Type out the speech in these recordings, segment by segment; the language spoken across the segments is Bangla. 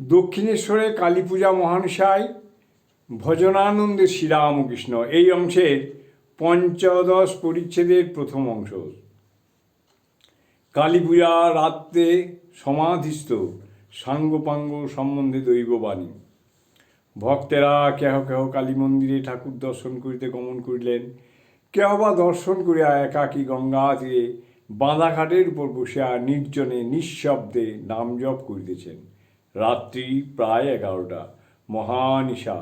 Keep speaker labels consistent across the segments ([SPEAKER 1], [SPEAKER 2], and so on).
[SPEAKER 1] দক্ষিণেশ্বরে কালী পূজা মহানসায়, ভজনানন্দে শ্রীরামকৃষ্ণ। এই অংশের পঞ্চদশ পরিচ্ছেদের প্রথম অংশ। কালী পূজা রাত্রে সমাধিস্থ সাঙ্গপাঙ্গ সম্বন্ধে দৈববাণী। ভক্তেরা কেহ কেহ কালী মন্দিরে ঠাকুর দর্শন করিতে গমন করিলেন। কেহ বা দর্শন করিয়া একাকী গঙ্গা তীরে বাঁধাঘাটের উপর বসিয়া নির্জনে নিঃশব্দে নাম জপ করিতেছেন। রাত্রি প্রায় এগারোটা। মহানিশা।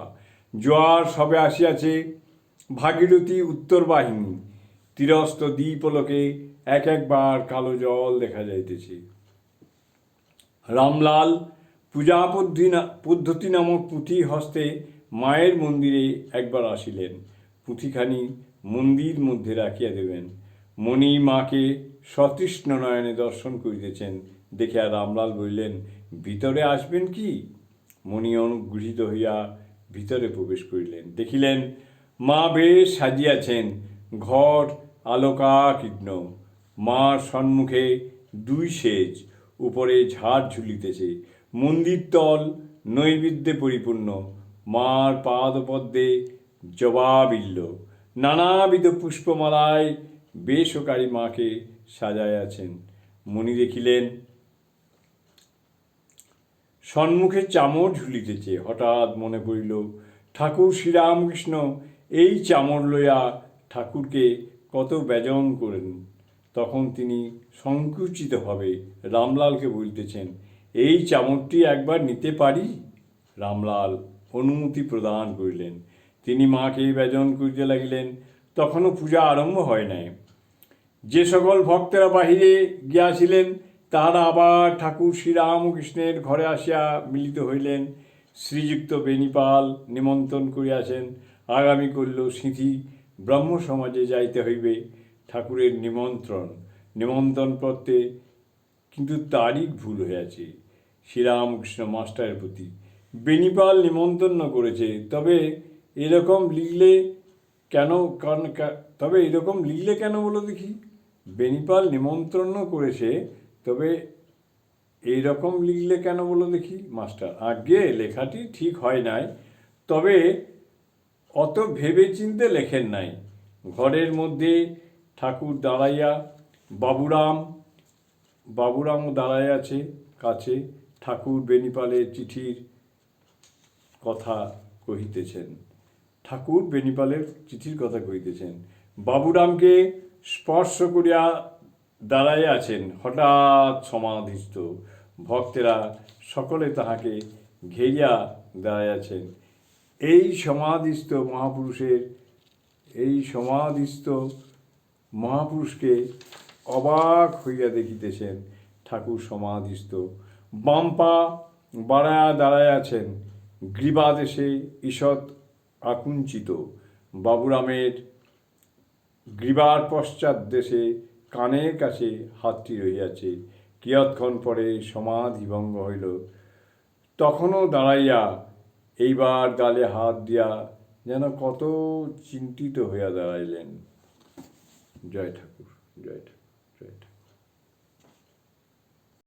[SPEAKER 1] জোয়ার সবে আসিয়াছে। ভাগীরথী উত্তর বাহিনী। তীরস্থ দ্বীপলোকে এক একবার কালো জল দেখা যাইতেছে। রামলাল পূজা পদ্ধতি পদ্ধতি নামক পুঁথি হস্তে মায়ের মন্দিরে একবার আসিলেন। পুঁথিখানি মন্দির মধ্যে রাখিয়া দেবেন। মণি মাকে সতৃষ্ণ নয়নে দর্শন করিতেছেন। দেখিয়া রামলাল বলিলেন ভিতরে আসবেন কি? মণি অনুগৃহীত হইয়া ভিতরে প্রবেশ করিলেন। দেখিলেন, মা বেশ সাজিয়াছেন, ঘর আলোকাকীর্ণ। মার সম্মুখে দুই সেজ, উপরে ঝাড় ঝুলিতেছে। মন্দির তল নৈবেদ্যে পরিপূর্ণ। মার পাদপদ্মে জবাবিল্ল নানাবিধ পুষ্পমালায় বেশকারী মাকে সাজাইয়াছেন। মণি দেখিলেন সম্মুখে চামর ঝুলিতেছে। হঠাৎ মনে পড়িল, ঠাকুর শ্রীরামকৃষ্ণ, এই চামর লইয়া ঠাকুরকে কত ব্যজন করেন। তখন তিনি সংকুচিতভাবে রামলালকে বলিতেছেন, এই চামরটি একবার নিতে পারি? রামলাল অনুমতি প্রদান করিলেন। তিনি মাকে ব্যজন করিতে লাগিলেন। তখনও পূজা আরম্ভ হয় নাই। যে সকল ভক্তেরা বাহিরে গিয়াছিলেন তাহারা আবার ঠাকুর শ্রীরামকৃষ্ণের ঘরে আসিয়া মিলিত হইলেন। শ্রীযুক্ত বেণীপাল নিমন্ত্রণ করিয়াছেন। আগামী করল সিঁথি ব্রহ্ম সমাজে যাইতে হইবে ঠাকুরের নিমন্ত্রণ। নিমন্ত্রণ পত্রে কিন্তু তারিখ ভুল হয়েছে শ্রীরামকৃষ্ণ মাস্টারের প্রতি বেণীপাল নিমন্ত্রণ করেছে, তবে এরকম লিখলে কেন কারণ তবে এরকম লিখলে কেন বলো দেখি? বেণীপাল নিমন্ত্রণ করেছে তবে এই রকম লিখলে কেন বলো দেখি, মাস্টার? আগে লেখাটি ঠিক হয় নাই, তবে অত ভেবে চিনতে লেখেন নাই। ঘরের মধ্যে ঠাকুর দাঁড়াইয়া, বাবুরাম বাবুরামও দাঁড়াই আছে কাছে, ঠাকুর বেনিপালের চিঠির কথা কহিতেছেন। ঠাকুর বেনিপালের চিঠির কথা কহিতেছেন। বাবুরামকে স্পর্শ করিয়া দাঁড়াইয়া আছেন। হঠাৎ সমাধিস্থ। ভক্তেরা সকলে তাহাকে ঘেরিয়া দাঁড়াইয়াছেন। এই সমাধিস্থ মহাপুরুষের, এই সমাধিস্থ মহাপুরুষকে অবাক হইয়া দেখিতেছেন ঠাকুর সমাধিস্থ। বাম্পা বাড়ায়া দাঁড়ায় আছেন গ্রীবাদেশে ঈষৎ আকুঞ্চিত। বাবুরামের গ্রীবার পশ্চাৎ দেশে কানের কাছে হাতটি রহিয়াছে। কিয়ৎক্ষণ পরে সমাধিভঙ্গ হইল। তখনও দাঁড়াইয়া এইবার গালে হাত দিয়া যেন কত চিন্তিত হইয়া দাঁড়াইলেন। জয় ঠাকুর জয় ঠাকুর।